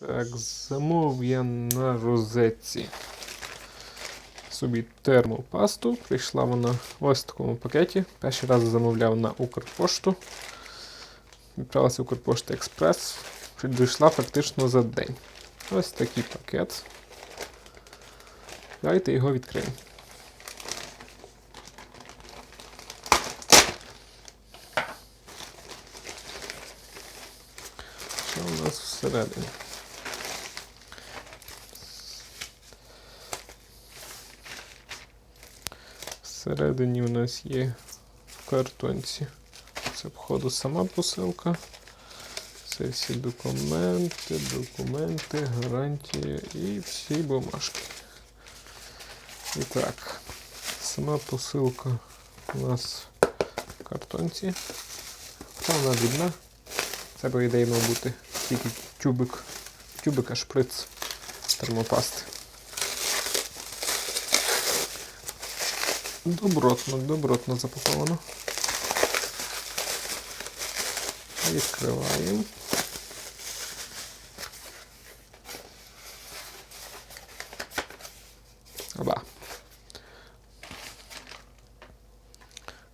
Так, замовив я на розетці собі термопасту. Прийшла вона в ось такому пакеті. Перший раз замовляв на Укрпошту. Відправилася Укрпошта Експрес. Дійшла фактично за день. Ось такий пакет. Давайте його відкриємо. Що у нас всередині? Всередині у нас є в картонці. Це, походу, сама посилка. Це всі документи, документи, гарантія і всі бумажки. І так, сама посилка у нас в картонці. Та вона дрібна. Це, по ідеї, мав тільки тюбик, тюбика шприц термопасти. Добротно, добротно запаковано. Відкриваємо. Оба.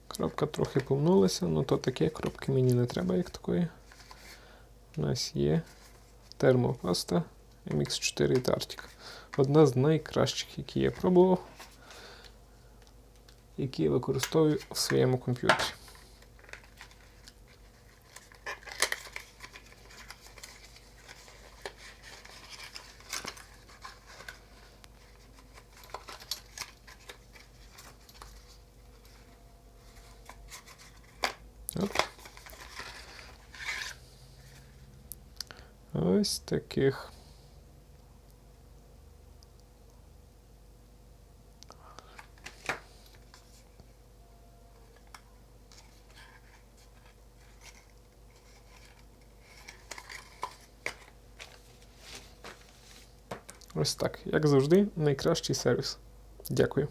Коробка трохи помнулася, ну то таке, коробки мені не треба як такої. У нас є термопаста MX4 Tartic. Одна з найкращих, які я пробував, які я використовую в своєму комп'ютері. Ось таких. Ось так. Як завжди, найкращий сервіс. Дякую.